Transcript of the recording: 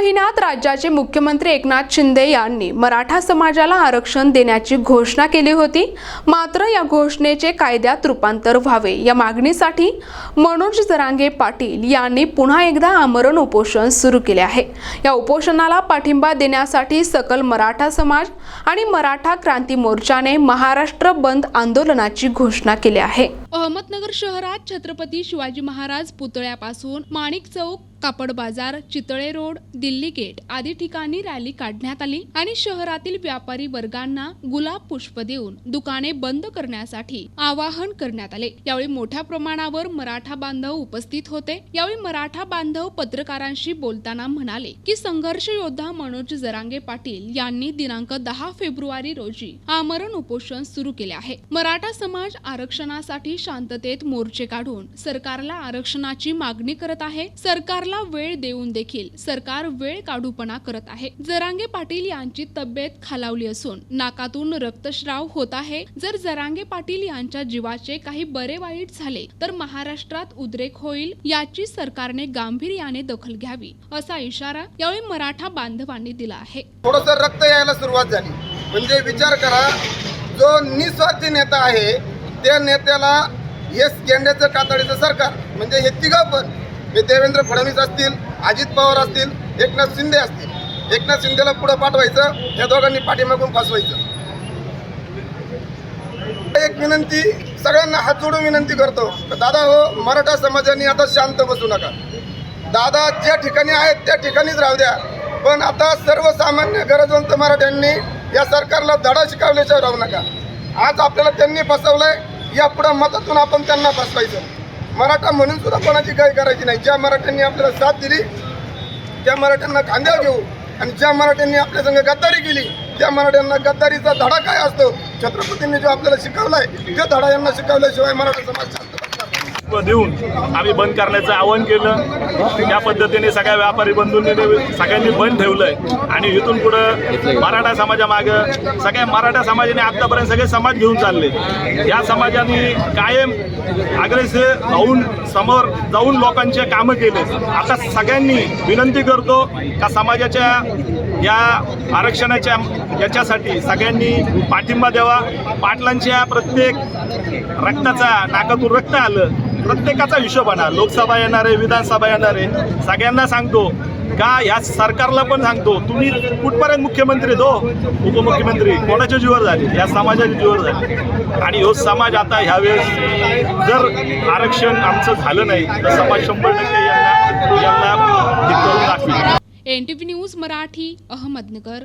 महिन्यात राज्याचे मुख्यमंत्री एकनाथ शिंदे यांनी मराठा समाजाला आरक्षण देण्याची घोषणा केली होती. मात्र या घोषणेचे कायद्यात रूपांतर व्हावे या मागणीसाठी मनोज जरांगे पाटील यांनी पुन्हा एकदा आमरण उपोषण सुरू केले आहे. या उपोषणाला पाठिंबा देण्यासाठी सकल मराठा समाज आणि मराठा क्रांती मोर्चाने महाराष्ट्र बंद आंदोलनाची घोषणा केली आहे. अहमदनगर शहरात छत्रपती शिवाजी महाराज पुतळ्यापासून माणिक चौक कापड बाजार चितळे रोड दिल्ली गेट आदी ठिकाणी रॅली काढण्यात आली आणि शहरातील व्यापारी वर्गांना गुलाब पुष्प देऊन दुकाने बंद करण्यासाठी आवाहन करण्यात आले. यावेळी मोठ्या प्रमाणावर मराठा बांधव उपस्थित होते. यावेळी मराठा बांधव पत्रकारांशी बोलताना म्हणाले की संघर्ष योद्धा मनोज जरांगे पाटील यांनी दिनांक दहा फेब्रुवारी रोजी आमरण उपोषण सुरू केले आहे. मराठा समाज आरक्षणासाठी शांततेत मोर्चे काढून सरकारला आरक्षणाची मागणी करत आहे. सरकारला वेळ देऊन देखील सरकार वेळ काढूपणा करत आहे. जरांगे पाटील यांची तब्येत खालावली असून नाकातून रक्तस्राव होत आहे. जर जरांगे पाटील यांच्या जीवाचे काही बरे वाईट झाले तर महाराष्ट्रात उद्रेक होईल याची सरकारने गांभीर्याने दखल घ्यावी असा इशारा यावेळी मराठा बांधवांनी दिला आहे. थोडस रक्त यायला सुरुवात झाली. म्हणजे विचार करा जो निस्वार्थी नेता आहे त्या नेत्याला येस गेंड्याचं कातडीचं सरकार म्हणजे हे तिघं पण हे देवेंद्र फडणवीस असतील अजित पवार असतील एकनाथ शिंदे असतील. एकनाथ शिंदेला पुढं पाठवायचं या दोघांनी पाठीमागून फसवायचं. एक विनंती सगळ्यांना हात जोडून विनंती करतो तर दादा हो मराठा समाजाने आता शांत बसू नका. दादा ज्या ठिकाणी आहेत त्या ठिकाणीच राहू द्या. पण आता सर्वसामान्य गरजवंत मराठ्यांनी या सरकारला धडा शिकवल्याशिवाय राहू नका. आज आपल्याला त्यांनी फसवलंय या पुढं मतातून आपण त्यांना फसवायचं. मराठा म्हणून सुद्धा कोणाची काही करायची नाही. ज्या मराठ्यांनी आपल्याला साथ दिली त्या मराठ्यांना खांद्यावर घेऊ आणि ज्या मराठ्यांनी आपल्या संग गद्दारी केली त्या मराठ्यांना गद्दारीचा धडा काय असतो? छत्रपतींनी जो आपल्याला शिकवलाय त्या धडा यांना शिकवल्याशिवाय मराठा समाज शांत देऊन आम्ही बंद करण्याचं आवाहन केलं. त्या पद्धतीने सगळ्या व्यापारी बंधूंनी सगळ्यांनी बंद ठेवलंय. आणि इथून पुढं मराठा समाजामागं सगळ्या मराठा समाजाने आतापर्यंत सगळे समाज घेऊन चालले. या समाजाने कायम अग्रेसर राहून समोर जाऊन लोकांचे कामं केले. आता सगळ्यांनी विनंती करतो का समाजाच्या या आरक्षणाच्या याच्यासाठी सगळ्यांनी पाठिंबा द्यावा. पाटलांच्या प्रत्येक रक्ताचा नाकातून रक्त आलं. प्रत्येकाचा हिशोब आणा. लोकसभा येणार आहे विधानसभा येणार आहे. सगळ्यांना सांगतो. का या सरकारला पण सांगतो. तुम्ही कुठपर्यंत मुख्यमंत्री दो हो? उपमुख्यमंत्री. कोणाच्या जीवर झाले? या समाजाच्या जीवर झाले. आणि हो समाज आता ह्यावेळेस जर आरक्षण आमचं झालं नाही तर समाज शंभर टक्के यांना यांना हे न्यूज मराठी अहमदनगर.